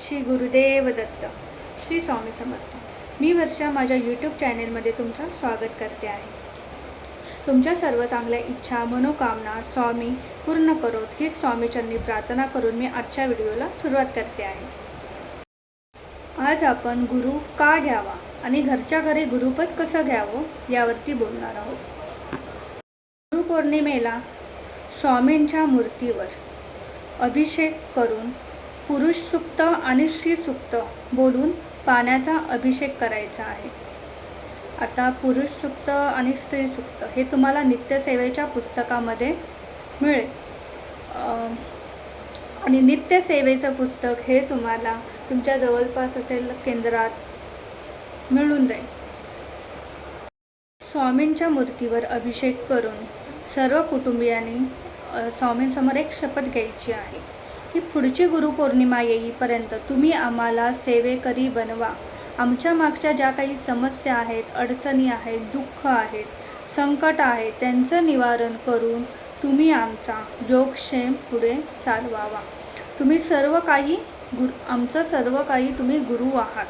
श्री गुरुदेव दत्त श्री स्वामी समर्थ. मी वर्षा माझ्या यूट्यूब चॅनेलमध्ये तुमचं स्वागत करते आहे. तुमच्या सर्व चांगल्या इच्छा मनोकामना स्वामी पूर्ण करोत हीच स्वामीचरणी प्रार्थना करून मी आजच्या व्हिडिओला सुरुवात करते आहे. आज आपण गुरु का घ्यावा आणि घरच्या घरी गुरुपद कसं घ्यावं यावरती बोलणार आहोत. गुरुपौर्णिमेला स्वामींच्या मूर्तीवर अभिषेक करून पुरुष सुक्त आणि श्री सुक्त बोलून पाण्याचा अभिषेक करायचा आहे. आता पुरुष सुक्त आणि स्त्री सुक्त हे तुम्हाला नित्यसेवेच्या पुस्तकामध्ये मिळेल. आणि नित्यसेवेचं पुस्तक हे तुम्हाला तुमच्या जवळपास असेल केंद्रात मिळून जाईल. स्वामींच्या मूर्तीवर अभिषेक करून सर्व कुटुंबियांनी स्वामींसमोर एक शपथ घ्यायची आहे. की पुढची गुरुपौर्णिमा येईपर्यंत तुम्ही आम्हाला सेवेकरी बनवा. आमच्या मागच्या ज्या काही समस्या आहेत अडचणी आहेत दुःख आहेत संकट आहे त्यांचं निवारण करून तुम्ही आमचा योगक्षेम पुढे चालवावा. तुम्ही सर्व काही गुरु आमचं सर्व काही तुम्ही गुरु आहात.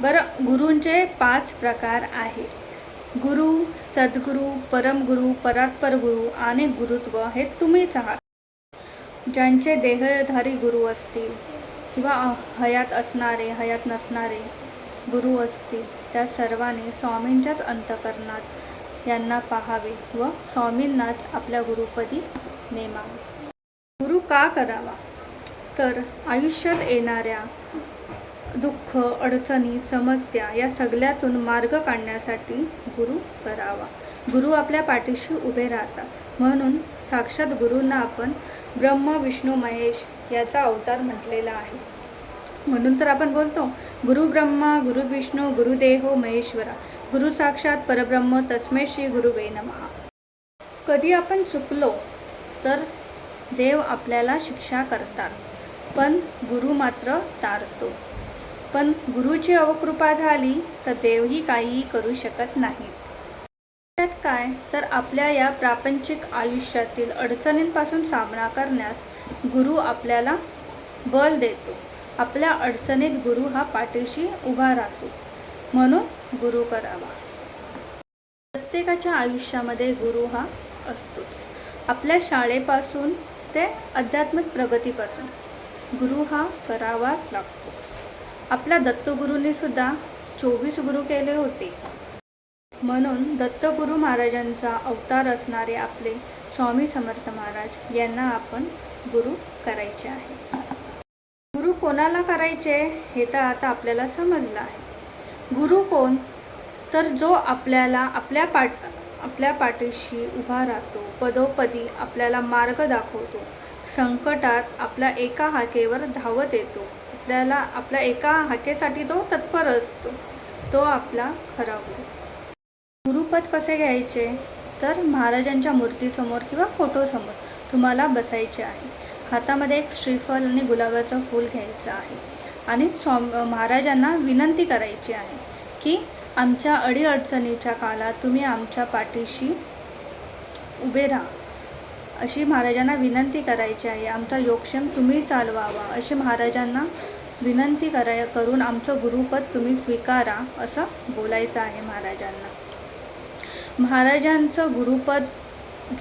बरं गुरूंचे पाच प्रकार आहेत. गुरु सद्गुरू परमगुरू परात्पर गुरु आणि गुरुत्व हे तुम्हीच आहात. ज्यांचे देहधारी गुरु असतील किंवा हयात असणारे हयात नसणारे गुरु असतील त्या सर्वांनी स्वामींच्याच अंतकरणात यांना पाहावे व स्वामींनाच आपल्या गुरुपदी नेमावे. गुरु का करावा? तर आयुष्यात येणाऱ्या दुःख अडचणी समस्या या सगळ्यातून मार्ग काढण्यासाठी गुरु करावा. गुरु आपल्या पाठीशी उभे राहतात. म्हणून साक्षात गुरूंना आपण ब्रह्म विष्णू महेश याचा अवतार म्हटलेला आहे. म्हणून तर आपण बोलतो गुरु ब्रह्मा गुरु विष्णू गुरुदेहो महेश्वरा. गुरु साक्षात परब्रह्म तस्मै श्री गुरुवे नमः. कधी आपण चुकलो तर देव आपल्याला शिक्षा करतात. पण गुरु मात्र तारतो. पण गुरुची अवकृपा झाली तर देवही काहीही करू शकत नाही. त्यात काय तर आपल्या या प्रापंचिक आयुष्यातील अडचणींपासून सामना करण्यास गुरु आपल्याला बल देतो. आपल्या अडचणीत गुरु हा पाठीशी उभा राहतो. म्हणून गुरु करावा. प्रत्येकाच्या आयुष्यामध्ये गुरु हा असतोच. आपल्या शाळेपासून ते आध्यात्मिक प्रगतीपासून गुरु हा करावाच लागतो. आपल्या दत्तगुरूंनी सुद्धा चोवीस गुरु केले होते. म्हणून दत्तगुरू महाराजांचा अवतार असणारे आपले स्वामी समर्थ महाराज यांना आपण गुरु करायचे आहे. गुरु कोणाला करायचे हे तर आता आपल्याला समजलं आहे. गुरु कोण? तर जो आपल्याला आपल्या पाठ आपल्या पाठीशी उभा राहतो पदोपदी आपल्याला मार्ग दाखवतो संकटात आपल्या एका हाकेवर धावत येतो आपल्याला आपल्या एका हाकेसाठी तो तत्पर असतो तो आपला खरा गुरु. शपथ कसे घ्यायचे? तर महाराजांच्या मूर्तीसमोर किंवा फोटोसमोर तुम्हाला बसायचे आहे. हातामध्ये एक श्रीफल आणि गुलाबाचं फूल घ्यायचं आहे. आणि स्वाम महाराजांना विनंती करायची आहे की आमच्या अडीअडचणीच्या काळात तुम्ही आमच्या पाठीशी उभे राहा. अशी महाराजांना विनंती करायची आहे. आमचा योगक्षेम तुम्ही चालवावा. अशी महाराजांना विनंती कराय करून आमचं गुरुपद तुम्ही स्वीकारा असं बोलायचं आहे महाराजांना. महाराजांचं गुरुपद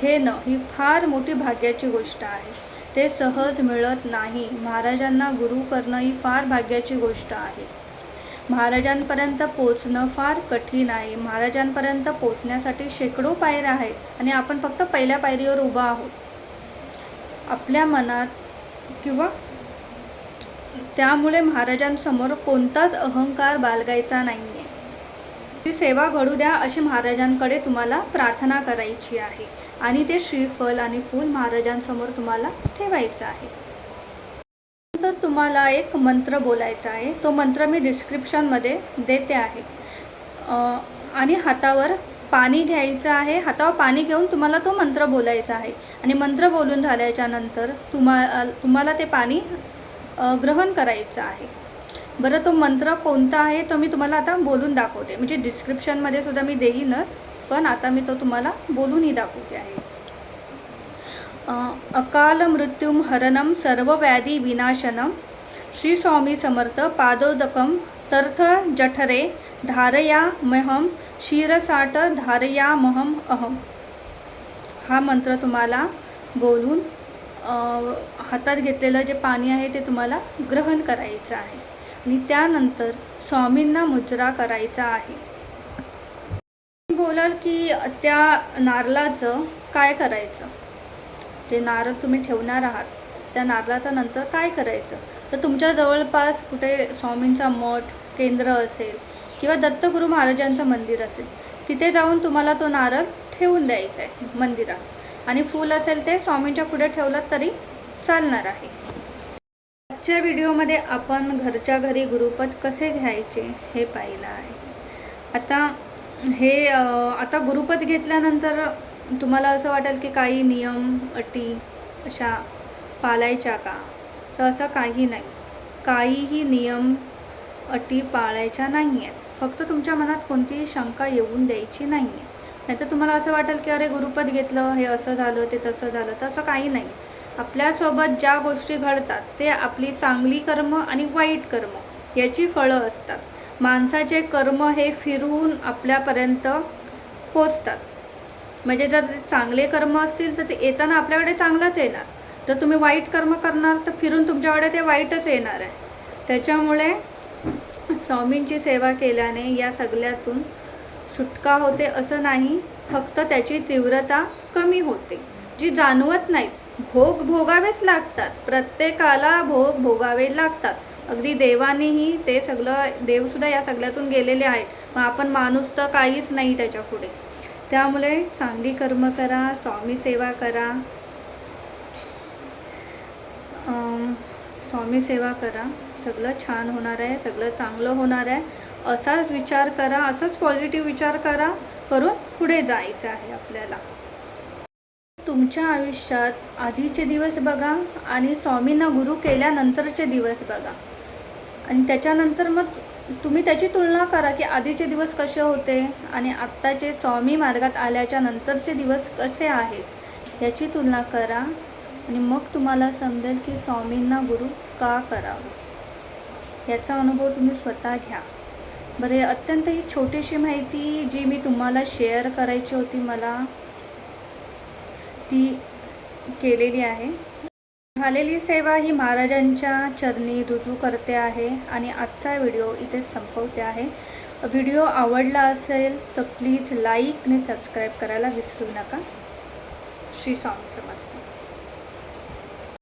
घेणं ही फार मोठी भाग्याची गोष्ट आहे. ते सहज मिळत नाही. महाराजांना गुरु करणं ही फार भाग्याची गोष्ट आहे. महाराजांपर्यंत पोचणं फार कठीण आहे. महाराजांपर्यंत पोचण्यासाठी शेकडो पायऱ्या आहेत आणि आपण फक्त पहिल्या पायरीवर उभा आहोत. आपल्या मनात किंवा त्यामुळे महाराजांसमोर कोणताच अहंकार बाळगायचा नाही आहे ती सेवा घडू द्या अशी महाराजांकडे तुम्हाला प्रार्थना करायची आहे. आणि ते श्रीफल आणि फूल महाराजांसमोर तुम्हाला ठेवायचं आहे. तर तुम्हाला एक मंत्र बोलायचा आहे. तो मंत्र मी डिस्क्रिप्शनमध्ये देते आहे. आणि हातावर पाणी घ्यायचं आहे. हातावर पाणी घेऊन तुम्हाला तो मंत्र बोलायचा आहे. आणि मंत्र बोलून झाल्याच्यानंतर तुम्हा तुम्हाला ते पाणी ग्रहण करायचं आहे. बरं तो मंत्र कोणता आहे तो मी तुम्हाला आता बोलून दाखवते. म्हणजे डिस्क्रिप्शनमध्ये सुद्धा मी देईनच पण आता मी तो तुम्हाला बोलूनही दाखवते आहे. अकाल मृत्यूम हरणम सर्व व्याधी विनाशनम श्री स्वामी समर्थ पादोदकम तर्थ जठरे धारया महम शिरसाट धारया महम अहम हा मंत्र तुम्हाला बोलून हातात घेतलेलं जे पाणी आहे ते तुम्हाला ग्रहण करायचं आहे. आणि त्यानंतर स्वामींना मुजरा करायचा आहे. बोलाल की त्या नारळाचं काय करायचं? ते नारळ तुम्ही ठेवणार आहात. त्या नारळाचं नंतर काय करायचं? तर तुमच्या जवळपास कुठे स्वामींचा मठ केंद्र असेल किंवा दत्तगुरू महाराजांचं मंदिर असेल तिथे जाऊन तुम्हाला तो नारळ ठेवून द्यायचा आहे मंदिरात. आणि फूल असेल ते स्वामींच्या पुढे ठेवलं तरी चालणार आहे. आजच्या व्हिडिओमध्ये आपण घरच्या घरी गुरुपद कसे घ्यायचे हे पाहिलं आहे. आता हे आता गुरुपद घेतल्यानंतर तुम्हाला असं वाटेल की काही नियम अटी अशा पाळायच्या का? तर असं काही नाही. काहीही नियम अटी पाळायच्या नाही आहेत फक्त तुमच्या मनात कोणतीही शंका येऊन द्यायची नाही आहे नाहीतर तुम्हाला असं वाटेल की अरे गुरुपद घेतलं हे असं झालं ते तसं झालं तर असं काही नाही. आपल्यासोबत ज्या गोष्टी घडतात ते आपली चांगली कर्म आणि वाईट कर्म याची फळं असतात. माणसाचे कर्म हे फिरून आपल्यापर्यंत पोचतात. म्हणजे जर चांगले कर्म असतील तर ते येताना आपल्याकडे चांगलंच येणार. जर तुम्ही वाईट कर्म करणार तर फिरून तुमच्याकडे ते वाईटच येणार आहे. त्याच्यामुळे स्वामींची सेवा केल्याने या सगळ्यातून सुटका होते असं नाही फक्त त्याची तीव्रता कमी होते जी जाणवत नाहीत. भोग भोगावेच लागतात. प्रत्येकाला भोग भोगावे लागतात. अगदी देवानेही ते सगळं देवसुद्धा या सगळ्यातून गेलेले आहेत. मग आपण माणूस तर काहीच नाही त्याच्या पुढे. त्यामुळे चांगली कर्म करा स्वामी सेवा करा. स्वामी सेवा करा. सगळं छान होणार आहे सगळं चांगलं होणार आहे. असाच विचार करा असंच पॉझिटिव्ह विचार करा. करून पुढे जायचं आहे आपल्याला. तुमच्या आयुष्यात आधीचे दिवस बघा आणि स्वामींना गुरु केल्यानंतरचे दिवस बघा. आणि त्याच्यानंतर मग तुम्ही त्याची तुलना करा की आधीचे दिवस कसे होते आणि आत्ताचे स्वामी मार्गात आल्याच्या नंतरचे दिवस कसे आहेत याची तुलना करा आणि मग तुम्हाला समजेल की स्वामींना गुरु का करावं. याचा अनुभव तुम्ही स्वतः घ्या. बरे अत्यंत ही छोटीशी माहिती जी मी तुम्हाला शेअर करायची होती मला ती केलेली आहे. झालेली सेवा ही महाराजांच्या चरणी रुजू करते आहे आणि आजचा व्हिडिओ इथेच संपवते आहे. व्हिडिओ आवडला असेल तर प्लीज लाईक आणि सबस्क्राईब करायला विसरू नका. श्री स्वामी समर्थ.